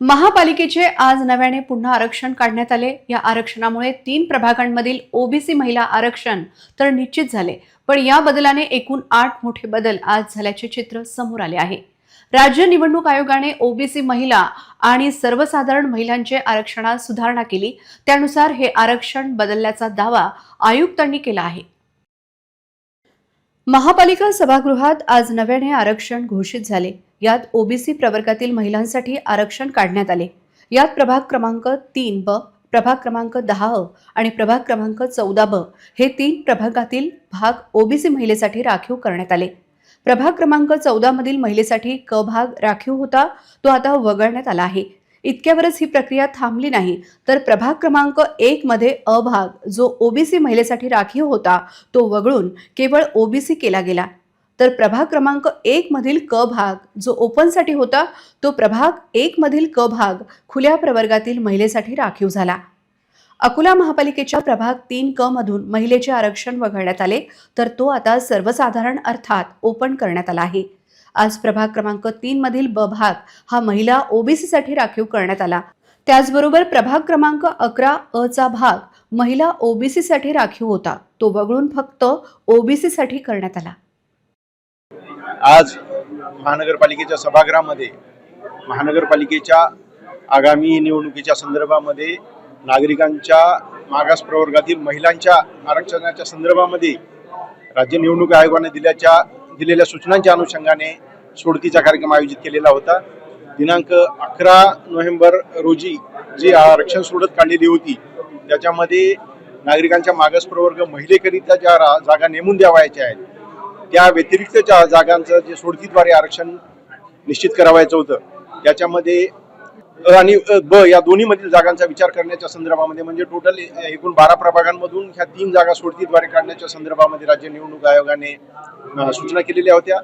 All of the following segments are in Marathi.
महापालिकेचे आज नव्याने पुन्हा आरक्षण काढण्यात आले. या आरक्षणामुळे तीन प्रभागांमधील ओबीसी महिला आरक्षण तर निश्चित झाले पण या बदलाने एकूण आठ मोठे बदल आज झाल्याचे चित्र समोर आले आहे. राज्य निवडणूक आयोगाने ओबीसी महिला आणि सर्वसाधारण महिलांचे आरक्षणात सुधारणा केली. त्यानुसार हे आरक्षण बदलल्याचा दावा आयुक्तांनी केला आहे. महापालिका सभागृहात आज नव्याने आरक्षण घोषित झाले. यात ओबीसी प्रवर्गातील महिलांसाठी आरक्षण काढण्यात आले. यात प्रभाग क्रमांक तीन ब प्रभाग क्रमांक दहा अ आणि प्रभाग क्रमांक चौदा ब हे तीन प्रभागातील भाग ओबीसी महिलेसाठी राखीव करण्यात आले. प्रभाग क्रमांक चौदा मधील महिलेसाठी क भाग राखीव होता तो आता वगळण्यात आला आहे. इतक्यावरच ही प्रक्रिया थांबली नाही तर प्रभाग क्रमांक एक मध्ये अ भाग जो ओबीसी महिलेसाठी राखीव होता तो वगळून केवळ ओबीसी केला गेला. तर प्रभाग क्रमांक एक मधील क भाग जो ओपनसाठी होता तो प्रभाग एक मधील क भाग खुल्या प्रवर्गातील महिलेसाठी राखीव झाला. अकोला महापालिकेच्या प्रभाग तीन क मधून महिलेचे आरक्षण वगळण्यात आले तर तो आता सर्वसाधारण अर्थात ओपन करण्यात आला आहे. आज प्रभाग क्रमांक तीन मधील ब भाग हा महिला ओबीसीसाठी राखीव करण्यात आला. त्याचबरोबर प्रभाग क्रमांक अकरा अ चा भाग महिला ओबीसीसाठी राखीव होता. तो वगळून फक्त ओबीसीसाठी करण्यात आला. आज महानगरपालिकेच्या सभागृहामध्ये महानगरपालिकेच्या आगामी निवडणुकीच्या संदर्भामध्ये नागरिकांच्या मागास प्रवर्गातील महिलांच्या आरक्षणाच्या संदर्भामध्ये राज्य निवडणूक आयोगाने दिल्याच्या दिलेल्या सूचनांच्या अनुषंगाने सोडतीचा कार्यक्रम आयोजित केलेला होता. दिनांक अकरा नोव्हेंबर रोजी जी आरक्षण सोडत काढलेली होती त्याच्यामध्ये नागरिकांच्या मागास प्रवर्ग महिलेकरिता ज्या जागा नेमून द्यावायच्या आहेत त्या व्यतिरिक्तच्या जागांचं जे सोडतीद्वारे आरक्षण निश्चित करावायचं होतं त्याच्यामध्ये अ आणि ब या दोन्हीमधील जागांचा विचार करण्याच्या संदर्भामध्ये म्हणजे टोटल एकूण बारा प्रभागांमधून ह्या तीन जागा सोडतीद्वारे काढण्याच्या संदर्भामध्ये राज्य निवडणूक आयोगाने सूचना केलेल्या होत्या.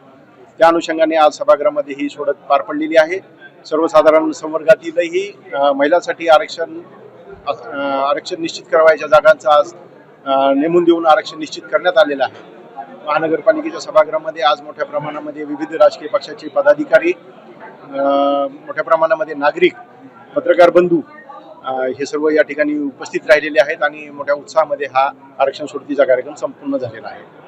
त्या अनुषंगाने आज सभागृहामध्ये ही सोडत पार पडलेली आहे. सर्वसाधारण संवर्गातीलही महिलांसाठी आरक्षण आरक्षण निश्चित करावायच्या जागांचा आज नेमून देऊन आरक्षण निश्चित करण्यात आलेलं आहे. महानगरपालिकेच्या सभागृहामध्ये आज मोठ्या प्रमाणामध्ये विविध राजकीय पक्षाचे पदाधिकारी मोठ्या प्रमाणामध्ये नागरिक पत्रकार बंधू हे सर्व या ठिकाणी उपस्थित राहिलेले आहेत आणि मोठ्या उत्साहामध्ये हा आरक्षण सोडतीचा कार्यक्रम संपूर्ण झालेला आहे.